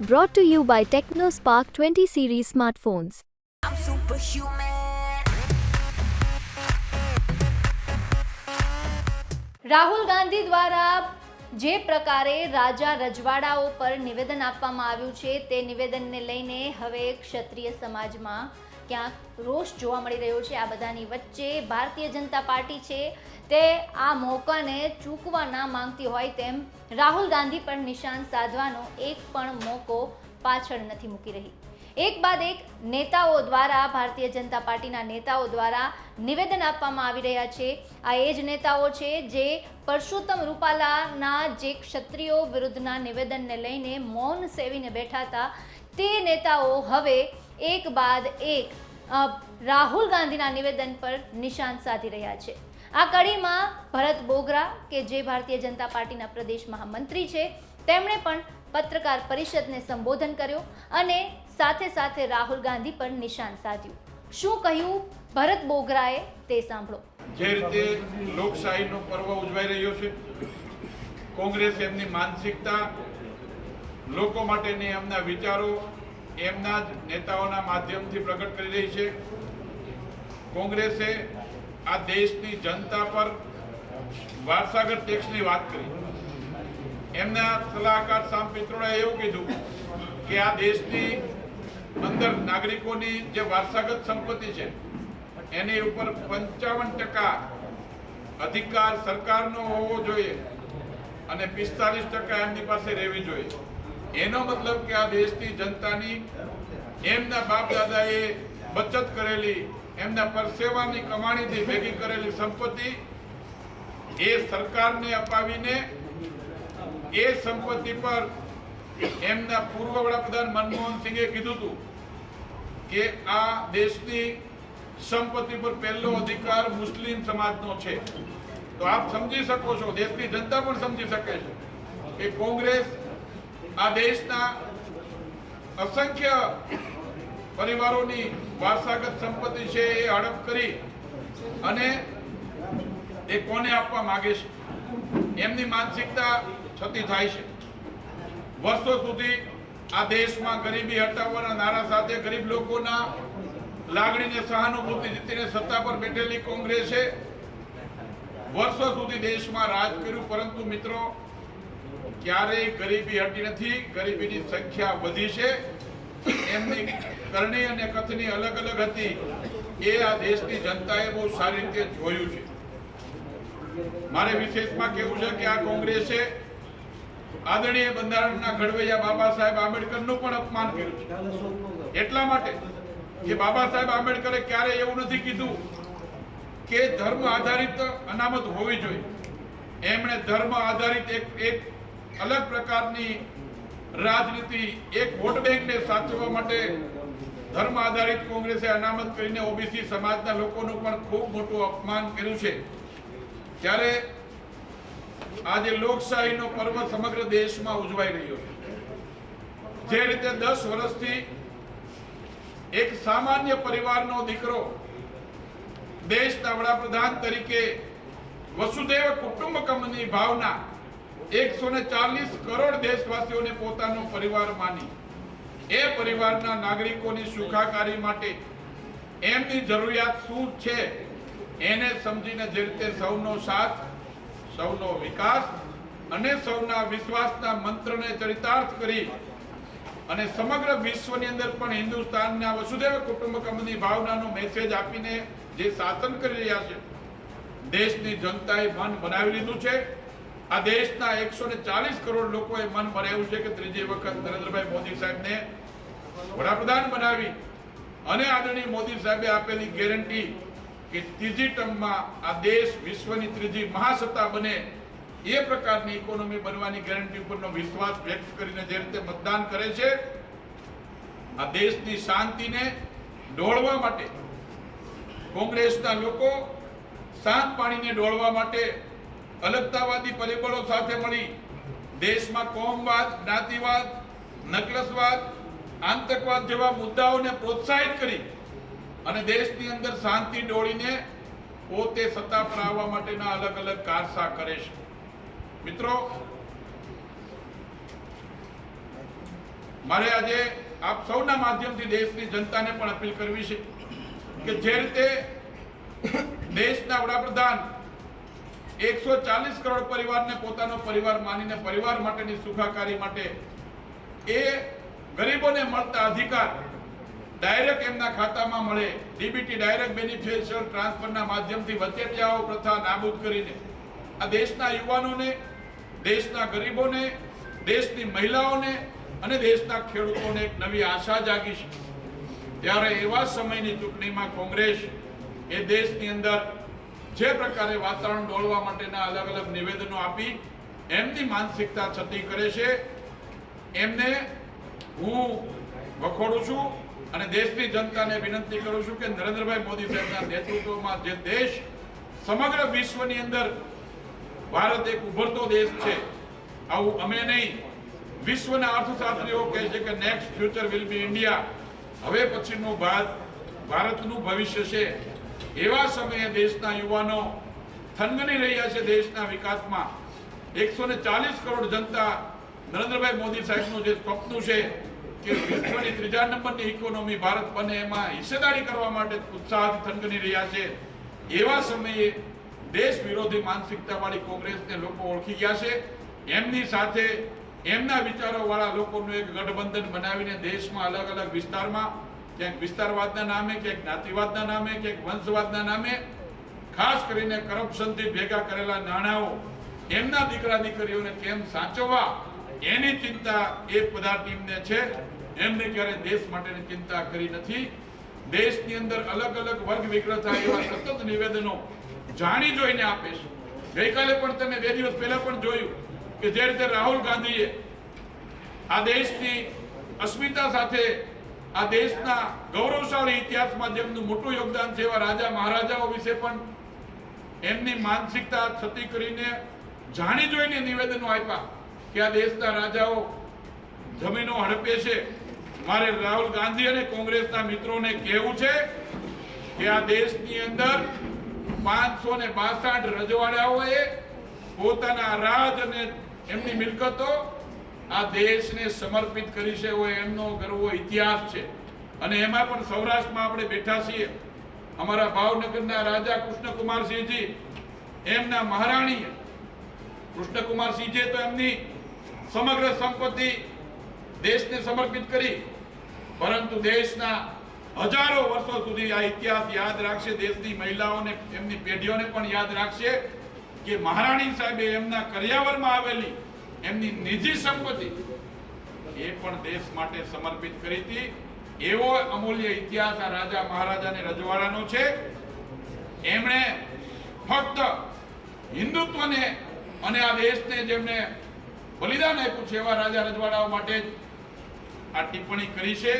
Brought to you by TechnoSpark 20 series smartphones. I'm superhuman. Rahul Gandhi દ્વારા જે પ્રકારે રાજા રજવાડાઓ પર નિવેદન આપવામાં આવ્યું છે, તે નિવેદનને લઈને હવે ક્ષત્રિય સમાજમાં ક્યાંક રોષ જોવા મળી રહ્યો છે આ બધાની વચ્ચે. ભારતીય જનતા પાર્ટી છે તે આ મોકાને ચૂકવા ના માંગતી હોય તેમ રાહુલ ગાંધી પર નિશાન સાધવાનો એક પણ મોકો પાછળ નથી મૂકી રહી. એક બાદ એક નેતાઓ દ્વારા, ભારતીય જનતા પાર્ટીના નેતાઓ દ્વારા નિવેદન આપવામાં આવી રહ્યા છે. આ એ જ નેતાઓ છે જે પરસોત્તમ રૂપાલાના જે ક્ષત્રિયો વિરુદ્ધના નિવેદનને લઈને મૌન સેવીને બેઠા હતા. તે નેતાઓ હવે એક બાદ એક રાહુલ ગાંધીના નિવેદન પર નિશાન સાધી રહ્યા છે. આ કડીમાં ભરત બોગરા, કે જે ભારતીય જનતા પાર્ટીના પ્રદેશ મહામંત્રી છે, તેમણે પણ પત્રકાર પરિષદને સંબોધન કર્યો અને સાથે સાથે રાહુલ ગાંધી પર નિશાન સાધ્યું. શું કહ્યું ભરત બોગરાએ તે સાંભળો. જે રીતે લોકશાહીનો પર્વ ઉજવાઈ રહ્યો છે, કોંગ્રેસ એમની માનસિકતા, લોકો માટેની એમના વિચારો એમના જ નેતાઓના માધ્યમથી પ્રગટ કરી રહી છે. કોંગ્રેસે આ દેશની જનતા પર વારસાગત ટેક્સની વાત કરી. એમના સલાહકાર સામ પિત્રોડાએ એવું કીધું કે આ દેશની અંદર નાગરિકોની જે વારસાગત સંપત્તિ છે, એની ઉપર પંચાવન ટકા અધિકાર સરકારનો હોવો જોઈએ અને પિસ્તાલીસ ટકા એમની પાસે રહેવી જોઈએ. એનો મતલબ કે આ દેશની જનતાની એમના બાપ દાદાએ બચત કરેલી, એમના પરસેવાની કમાણીથી ભેગી કરેલી સંપત્તિ, એ સરકારને અપાવીને એ સંપત્તિ પર એમના પૂર્વ વડાપ્રધાન મનમોહન સિંહે કીધું હતું કે આ દેશની સંપત્તિ પર પહેલો અધિકાર મુસ્લિમ સમાજનો છે. તો આપ સમજી શકો છો, દેશની જનતા પણ સમજી શકે છે કે કોંગ્રેસ આ દેશના અસંખ્ય પરિવારોની વારસાગત સંપત્તિ છે એ હડપ કરી અને એ કોને આપવા માગે છે? એમની માનસિકતા છતી થાય છે. વર્ષો સુધી આ દેશમાં ગરીબી હટાવવાના નારા સાથે ગરીબ લોકોના લાગણીને સહાનુભૂતિ જીતીને સત્તા પર બેઠેલી કોંગ્રેસે વર્ષો સુધી દેશમાં રાજ કર્યું, પરંતુ મિત્રો ક્યારેય ગરીબી હટી નથી, ગરીબીની સંખ્યા વધી છે. એમની કરણી અને કથની અલગ અલગ હતી. એ આ દેશની જનતાએ બહુ સારી રીતે જોયું છે. મારે વિશેષમાં કેવું છે કે આ કોંગ્રેસે આદરણીય બંધારણના ઘડવૈયા બાબા સાહેબ આંબેડકરનું પણ અપમાન કર્યું છે. એટલા માટે કે બાબા સાહેબ આંબેડકરે ક્યારે એવું નથી કીધું કે ધર્મ આધારિત અનામત હોવી જોઈએ. એમણે ધર્મ આધારિત એક એક અલગ પ્રકારની રાજનીતિ એક વોટ બેંકને સાચવવા માટે ધર્મ આધારિત કોંગ્રેસે અનામત કરીને ઓબીસી સમાજના લોકોનું પણ ખૂબ મોટું અપમાન કર્યું છે. ત્યારે આજે લોકશાહીનો પર્વ સમગ્ર દેશમાં ઉજવાઈ રહ્યો છે. જે રીતે દસ વર્ષથી એક સામાન્ય પરિવારનો દીકરો દેશના વડાપ્રધાન તરીકે વસુદેવ કુટુંબકમની ભાવના એકસો ને ચાલીસ કરોડ દેશવાસીઓને પોતાનો પરિવાર માની. એ પરિવારના નાગરિકોની સુખાકારી માટે એમની જરૂરિયાત શું છે એને સમજીને જે રીતે સૌનો સાથ, સૌનો વિકાસ અને સૌના વિશ્વાસના મંત્રને ચરિતાર્થ કરી અને સમગ્ર વિશ્વની અંદર પણ હિન્દુસ્તાનના વસુદેવ કુટુંબકમની ભાવનાનો મેસેજ આપીને જે શાસન કરી રહ્યા છે, દેશની જનતાએ મન બનાવી લીધું છે. આ દેશના એકસો ને ચાલીસ કરોડ લોકોએ મન બનાવ્યું છે કે ત્રીજી વખત નરેન્દ્રભાઈ મોદી સાહેબને વડાપ્રધાન બનાવી અને આદરણીય મોદી સાહેબે આપેલી ગેરંટી કે ત્રીજી ટર્મમાં આ દેશ વિશ્વની ત્રીજી મહાસત્તા બને એ પ્રકારની ઇકોનોમી બનવાની ગેરંટી ઉપરનો વિશ્વાસ વ્યક્ત કરીને જે રીતે મતદાન કરે છે, આ દેશની શાંતિને ડોળવા માટે કોંગ્રેસના લોકો શાંત પાણીને ડોળવા માટે અલગતાવાદી પરિબળો સાથે મળી દેશમાં કોમવાદ, જ્ઞાતિવાદ, નકલસવાદ, આતંકવાદ જેવા મુદ્દાઓને પ્રોત્સાહિત કરી અને દેશની અંદર શાંતિ ડોળીને પોતે સત્તા પર આવવા માટેના અલગ અલગ કારસા કરે છે. મિત્રો, મારે આજે આપ સૌના માધ્યમથી દેશની જનતાને પણ અપીલ કરવી છે કે જે રીતે દેશના વડાપ્રધાન એકસો ચાલીસ કરોડ પરિવારને પોતાનો પરિવાર માનીને પરિવાર માટેની સુખાકારી માટે એ ગરીબોને મળતા અધિકાર ડાયરેક્ટ એમના ખાતામાં મળે. ડીબીટી ડાયરેક્ટ બેનિફિશિયલ ટ્રાન્સફરના માધ્યમથી વચેટિયાઓ પ્રથા નાબૂદ કરીને આ દેશના યુવાનોને, દેશના ગરીબોને, દેશની મહિલાઓને અને દેશના ખેડૂતોને એક નવી આશા જાગી છે. ત્યારે એવા સમયની ચૂંટણીમાં કોંગ્રેસ એ દેશની અંદર જે પ્રકારે વાતાવરણ ડોળવા માટેના અલગ અલગ નિવેદનો આપી એમની માનસિકતા છતી કરે છે. એમને હું વખોડું છું અને દેશની જનતાને વિનંતી કરું છું કે નરેન્દ્રભાઈ મોદી સાહેબના નેતૃત્વમાં જે દેશ સમગ્ર વિશ્વની અંદર ભારત એક ઉભરતો દેશ છે, આવું અમે નહીં. વિશ્વના અર્થશાસ્ત્રીઓ કહે છે કે next future will be India હવે પછીનું ભારત ભારતનું ભવિષ્ય છે. એવા સમયે દેશના યુવાનો થનગની રહ્યા છે દેશના વિકાસમાં. એકસો કરોડ જનતા નરેન્દ્રભાઈ મોદી સાહેબનું જે સ્વપ્ન છે કે વિશ્વની ત્રીજા નંબરની ઇકોનોમી ભારત બને એમાં હિસ્સેદારી કરવા માટે ઉત્સાહથી થનગની રહ્યા છે. એવા સમયે દેશ વિરોધી માનસિકતા વાળી કોંગ્રેસને લોકો ઓળખી ગયા છે. એમની સાથે એમના વિચારોવાળા લોકોનું એક ગઠબંધન બનાવીને દેશમાં અલગ અલગ વિસ્તારમાં ક્યાંક વિસ્તારવાદના નામે, ક્યાંક જ્ઞાતિવાદના નામે, ક્યાંક વંશવાદના નામે, ખાસ કરીને કરપ્શનથી ભેગા કરેલા નાણાંઓ, એમના દીકરા દીકરીઓને કેમ સાચવવા? એની ચિંતા એ પદાર ટીમને છે. એમને ક્યારે દેશ માટેની ચિંતા કરી નથી. દેશની અંદર અલગ અલગ વર્ગ વિગ્રહ થાય એવા સતત નિવેદનો જાણી જોઈને આપે છે. ગઈકાલે પણ તમે બે દિવસ પહેલા પણ જોયું કે જે રીતે રાહુલ ગાંધીએ આ દેશની અસ્મિતા સાથે આ દેશના ગૌરવશાળી ઇતિહાસમાં જેમનું મોટું યોગદાન છે એવા રાજા મહારાજાઓ વિશે પણ એમની માનસિકતા છતી કરીને જાણી જોઈને નિવેદનો આપ્યા કે આ દેશના રાજાઓ જમીનો હડપે છે. મારે રાહુલ ગાંધી અને કોંગ્રેસના મિત્રોને કહેવું છે કે આ દેશની અંદર પાંચસો ને બાસઠ રજવાડાઓએ પોતાના રાજ અને એમની મિલકતો આ દેશને સમર્પિત કરી છે એવો એમનો ગર્વો ઇતિહાસ છે. અને એમાં પણ સૌરાષ્ટ્રમાં આપણે બેઠા છીએ. અમારા ભાવનગરના રાજા કૃષ્ણકુમારસિંહજી, એમના મહારાણીએ. કૃષ્ણકુમારસિંહજીએ તો એમની સમગ્ર સંપત્તિ દેશને સમર્પિત કરી. પરંતુ દેશના હજારો વર્ષો સુધી આ ઇતિહાસ યાદ રાખશે, દેશની મહિલાઓને, એમની પેઢીઓને પણ યાદ રાખશે કે મહારાણી સાહેબે એમના કર્યાવરમાં આવેલી એમની નિજી સંપત્તિ એ પણ દેશ માટે સમર્પિત કરી હતી. એવો અમૂલ્ય ઇતિહાસ આ રાજા મહારાજાને રજવાડાનો છે. એમણે ફક્ત હિન્દુત્વને અને આ દેશને જેમને બલિદાન આપ્યું છે એવા રાજા રજવાડાઓ માટે જ આ ટિપ્પણી કરી છે.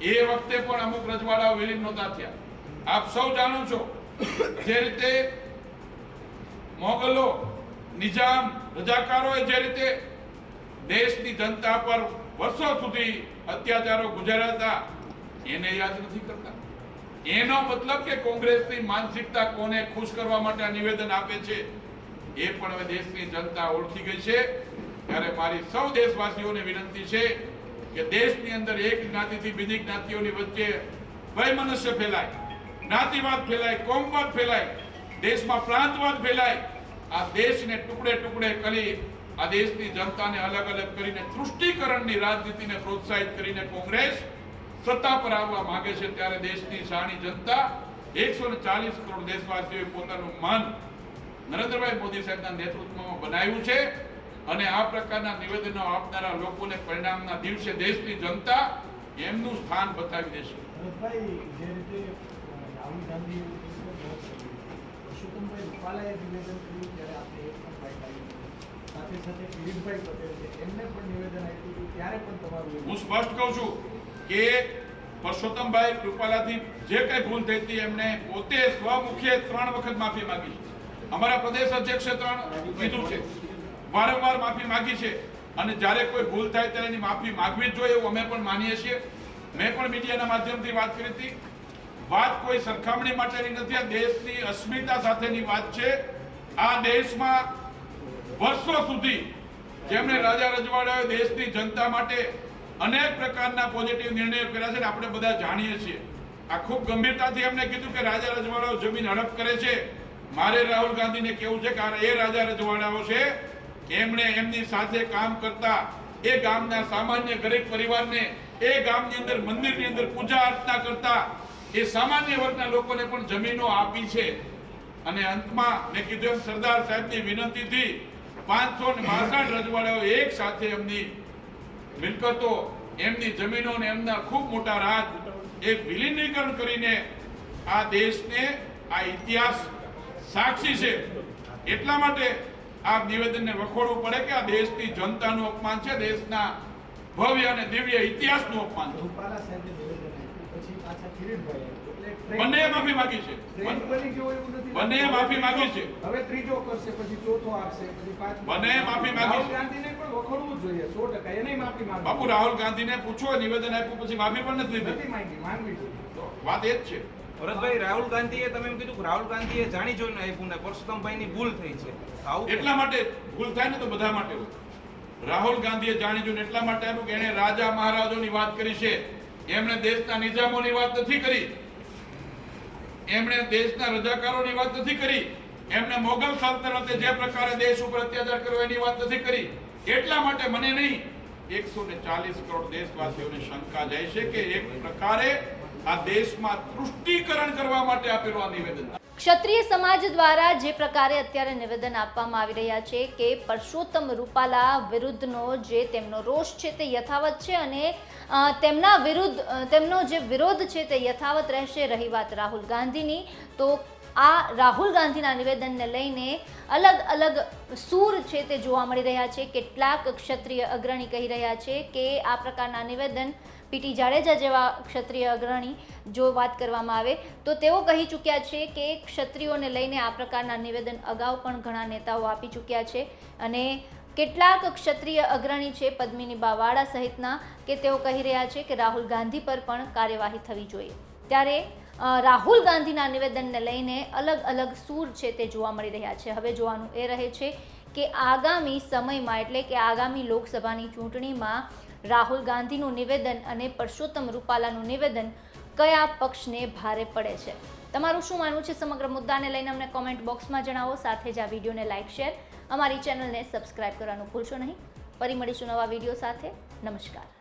એ વખતે પણ અમુક રજવાડાઓ વિલીન નહોતા થયા. આપ સૌ જાણો છો, જે રીતે મોગલો નિજામ રજાકારોએ જે રીતે દેશની જનતા પર વર્ષો સુધી અત્યાચારો ગુજાર્યા હતા, એને યાદ નથી કરતા. એનો મતલબ કે કોંગ્રેસની માનસિકતા કોને ખુશ કરવા માટે નિવેદન આપે છે, એ પણ હવે દેશની જનતા ઓળખી ગઈ છે. ત્યારે મારી સૌ દેશવાસીઓને વિનંતી છે કે દેશની અંદર એક જ્ઞાતિથી બીજી જ્ઞાતિઓની વચ્ચે વૈમનસ્ય ફેલાય, જ્ઞાતિવાદ ફેલાય, કોમવાદ ફેલાય, દેશમાં પ્રાંતવાદ ફેલાય આ દેશને ટુકડે ટુકડે કરી આ દેશની જનતાને અલગ અલગ કરીને તૃષ્ટિકરણની રાજનીતિને પ્રોત્સાહિત કરીને કોંગ્રેસ સત્તા પર આવવા માંગે છે ત્યારે દેશની શાણી જનતા એકસો ચાલીસ કરોડ દેશવાસીઓએ પોતાનું મન નરેન્દ્રભાઈ મોદી સાહેબના નેતૃત્વમાં બનાવ્યું છે અને આ પ્રકારના નિવેદનો આપનારા લોકોને પરિણામના દિવસે દેશની જનતા એમનું સ્થાન બતાવી દેશે. રાહુલ ગાંધી પુરુષોત્તમભાઈ રૂપાલાએ નિવેદન કર્યું ત્યારે આપણે એક પણ બાઇટ આવી હું સ્પષ્ટ કહું છું કે પરસોત્તમભાઈ કૃપાલાથી જે કઈ ભૂલ થઈ હતી, એમને પોતે સ્વમુખે ત્રણ વખત માફી માગી છે. અમારા પ્રદેશ અધ્યક્ષે ત્રણ કીધું છે. વારંવાર માફી માંગી છે. અને જ્યારે કોઈ ભૂલ થાય ત્યારે એની માફી માંગવી જ જોઈએ એવું અમે પણ માનીએ છીએ. મેં પણ મીડિયાના માધ્યમથી વાત કરી હતી. વાત કોઈ સરખામણી માટેની નથી, આ દેશની અસ્મિતા સાથેની વાત છે. આ દેશમાં વર્ષો સુધી જેમણે રાજા રજવાડાએ દેશની જનતા માટે અનેક પ્રકારના પોઝિટિવ નિર્ણયો કર્યા છે આપણે બધા જાણીએ છીએ. આ ખૂબ ગંભીરતાથી એમને કીધું કે રાજા રજવાડાઓ જમીન હડપ કરે છે. મારે રાહુલ ગાંધીને કેવું છે કે એ રાજા રજવાડાઓ છે, એમણે એમની સાથે કામ કરતા એ ગામના સામાન્ય ગરીબ પરિવારને એ ગામની અંદર મંદિરની અંદર પૂજા અર્ચના કરતા એ સામાન્ય વર્ગના લોકોને પણ જમીનો આપી છે. અને અંતમાં મેં કીધું સરદાર સાહેબની વિનંતીથી પાંચસો ને બાસઠ રજવાડાઓ એક સાથે એમની મિલકતો, એમની જમીનો ને એમના ખૂબ મોટા રાજ એ વિલીનીકરણ કરીને આ દેશને આ ઇતિહાસ સાક્ષી છે. એટલા માટે આ નિવેદનને વખોડવું પડે કે આ દેશની જનતાનું અપમાન છે, દેશના ભવ્ય અને દિવ્ય ઇતિહાસનું અપમાન છે. બંને માફી માંગી છે. બની ગયો એવું નથી બંને માફી માંગી છે. હવે ત્રીજો કરશે પછી ચોથો આપશે પછી પાંચમો. બંને માફી માંગી રાહુલ છે. ગાંધીને પણ વખોડવું જ જોઈએ સો ટકા. એને માફી માંગી બાપુ રાહુલ ગાંધીને પૂછો નિવેદન આપ્યું પછી માફી પણ નથી લીધી. નથી માંગી માંગવી જોઈએ. વાત એ જ છે. ભરતભાઈ રાહુલ ગાંધીએ તમે એમ કીધું કે રાહુલ ગાંધીએ જાણી જોઈને આપ્યું ને પરસોત્તમભાઈની ભૂલ થઈ છે. આવું એટલા માટે ભૂલ થાય ને તો બધા માટે રાહુલ ગાંધીએ જાણી જોઈને એટલા માટે આપ્યું કે એણે રાજા મહારાજોની વાત કરી છે. એમણે દેશના નિજામોની વાત નથી કરી. એમણે દેશના રજાકારોની વાત નથી કરી. એમણે મોગલ સલ્તનતે જે પ્રકારે દેશ ઉપર અત્યાચાર કર્યો એની વાત નથી કરી. એટલા માટે મને નહીં, એકસો ને ચાલીસ કરોડ દેશવાસીઓને શંકા જાય છે કે એક પ્રકારે આ દેશમાં તૃષ્ટિકરણ કરવા માટે આપેલું આ નિવેદન. ક્ષત્રિય સમાજ દ્વારા જે પ્રકારે અત્યારે નિવેદન આપવામાં આવી રહ્યા છે કે પરસોત્તમ રૂપાલા વિરુદ્ધનો જે તેમનો રોષ છે તે યથાવત છે અને તેમના વિરુદ્ધ તેમનો જે વિરોધ છે તે યથાવત રહેશે રહી વાત રાહુલ ગાંધીની. તો આ રાહુલ ગાંધીના નિવેદનને લઈને અલગ અલગ સૂર છે તે જોવા મળી રહ્યા છે. કેટલાક ક્ષત્રિય અગ્રણી કહી રહ્યા છે કે આ પ્રકારના નિવેદન પીટી જાડેજા જેવા ક્ષત્રિય અગ્રણી જો વાત કરવામાં આવે, તો તેઓ કહી ચૂક્યા છે કે ક્ષત્રિયોને લઈને આ પ્રકારના નિવેદન અગાઉ પણ ઘણા નેતાઓ આપી ચૂક્યા છે અને કેટલાક ક્ષત્રિય અગ્રણી છે પદ્મિની બાવાડા સહિતના કે તેઓ કહી રહ્યા છે કે રાહુલ ગાંધી પર પણ કાર્યવાહી થવી જોઈએ. ત્યારે રાહુલ ગાંધીના નિવેદનને લઈને અલગ અલગ સૂર છે તે જોવા મળી રહ્યા છે. હવે જોવાનું એ રહે છે કે આગામી સમયમાં, એટલે કે આગામી લોકસભાની ચૂંટણીમાં રાહુલ ગાંધીનું નિવેદન અને પરસોત્તમ રૂપાલાનું નિવેદન કયા પક્ષને ભારે પડે છે? તમારું શું માનવું છે સમગ્ર મુદ્દાને લઈને અમને કોમેન્ટ બોક્સમાં જણાવો, સાથે જ આ વિડીયોને લાઇક શેર અમારી ચેનલને સબસ્ક્રાઇબ કરવાનું ભૂલશો નહીં. ફરી મળીશું નવા વીડિયો સાથે. નમસ્કાર.